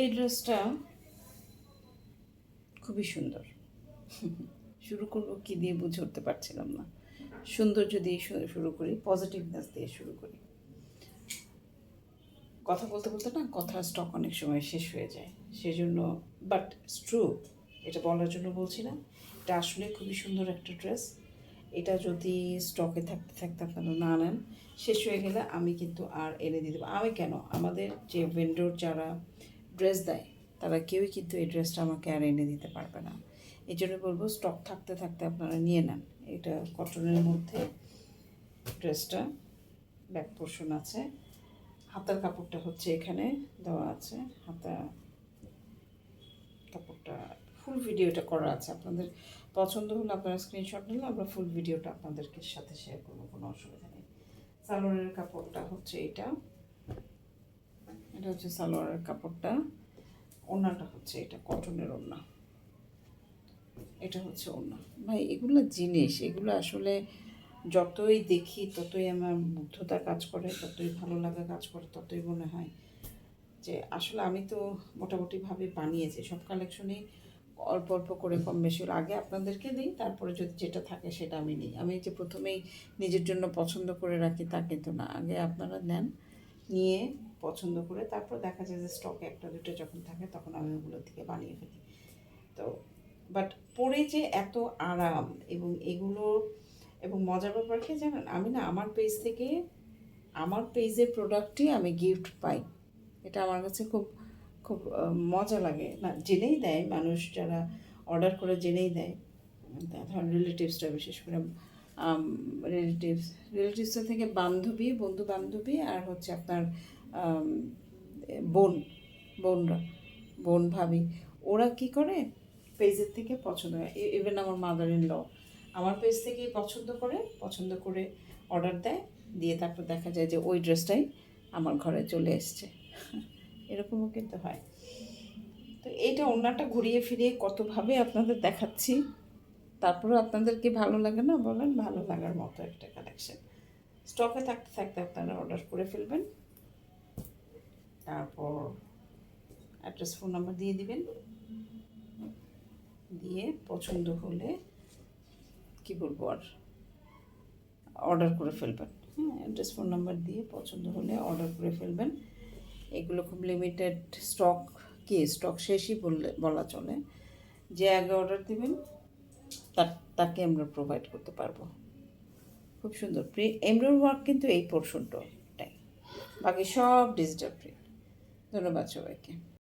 এই ড্রেসটা খুবই সুন্দর। শুরু করব কি দিয়ে বুঝে উঠতে পারছিলাম না। সৌন্দর্য দিয়ে শুরু করি পজিটিভনেস দিয়ে শুরু করি। কথা বলতে বলতে না, কথা স্টক অনেক সময় শেষ হয়ে যায়। সেজন্য বাট ট্রু এটা বলার জন্য বলছি না। এটা আসলে খুবই সুন্দর একটা ড্রেস এটা যদি স্টকে থাকতে থাকতে আপনারা না নেন, শেষ হয়ে গেলে আমি কিন্তু আর এনে দিতে আমি কেন? আমাদের যে ভেন্ডর যারা ড্রেস দেয়, তারা কেউই কিন্তু এই ড্রেসটা আমাকে আর এনে দিতে পারবে না। এই জন্য বলব স্টক থাকতে থাকতে আপনারা নিয়ে নেন। এটা কটনের মধ্যে ড্রেসটা ব্যাক পোর্শন আছে। হাতার কাপড়টা হচ্ছে এখানে দেওয়া আছে। হাতা কাপড়টা ফুল ভিডিওটা করা আছে। আপনাদের পছন্দ হলে আপনারা স্ক্রিনশট নিলে আমরা ফুল ভিডিওটা আপনাদেরকে সাথে শেয়ার করব, কোনো অসুবিধা নেই। সালোয়ারের কাপড়টা হচ্ছে এটা। এটা হচ্ছে সালোয়ারের কাপড়টা। ওড়নাটা হচ্ছে এটা, কটনের ওড়না। এটা হচ্ছে ওড়না। ভাই, এগুলো জিনিস, এগুলো আসলে যতই দেখি, ততই আমার মুগ্ধতা কাজ করে ততই ভালো লাগা কাজ করে, ততই মনে হয় যে আসলে আমি তো মোটামুটিভাবে বানিয়েছি। সব কালেকশনেই অল্প অল্প করে কম বেশি আগে আপনাদেরকে দিই, তারপরে যদি যেটা থাকে সেটা আমি নিই। আমি যে প্রথমেই নিজের জন্য পছন্দ করে রাখি তা কিন্তু না। আগে আপনারা নেন, নিয়ে পছন্দ করে, তারপর দেখা যায় যে স্টকে একটা দুটো যখন থাকে তখন আমি ওগুলো থেকে বানিয়ে ফেলি। তো বাট পরে যে এত আরাম এবং এগুলো এবং মজার ব্যাপার কি জানেন? আমি না, আমার পেজ থেকে, আমার পেজের প্রোডাক্টই আমি গিফট পাই। এটা আমার কাছে খুব খুব মজা লাগে। না, জেনেই দেয় মানুষ যারা অর্ডার করে জেনেই দেয়। ধরেন রিলেটিভসটা বিশেষ করে রিলেটিভস রিলেটিভসের থেকে বান্ধবী বন্ধু বান্ধবী আর হচ্ছে আপনার বোন, বোনরা, বোন ভাবি, ওরা কি করে? পেজের থেকে পছন্দ হয়। ইভেন আমার মাদার ইন ল আমার পেজ থেকেই পছন্দ করে পছন্দ করে অর্ডার দেয়। দিয়ে তারপর দেখা যায় যে ওই ড্রেসটাই আমার ঘরে চলে এসছে। এরকমও কিন্তু হয়। তো এইটা অন্যটা ঘুরিয়ে ফিরিয়ে কতভাবে আপনাদের দেখাচ্ছি তারপরে আপনাদের কি ভালো লাগে না বলেন? ভালো লাগার মতো একটা কালেকশন স্টকে থাকতে থাকতে আপনারা অর্ডার করে ফেলবেন। তারপর অ্যাড্রেস ফোন নাম্বার দিয়ে দিবেন। দিয়ে পছন্দ হলে কি বলব আর? অর্ডার করে ফেলবেন। হ্যাঁ অ্যাড্রেস ফোন নাম্বার দিয়ে পছন্দ হলে অর্ডার করে ফেলবেন। এগুলো খুব লিমিটেড স্টক কি? স্টক শেষই বললে, বলা চলে। যে আগে অর্ডার দেবেন, তার, তাকে আমরা প্রোভাইড করতে পারব। খুব সুন্দর। প্রি এমব্রয়েড ওয়ার্ক কিন্তু এই পোর্শনটাই বাকি সব ডিজিটাল প্রিন্ট ধন্যবাদ সবাইকে।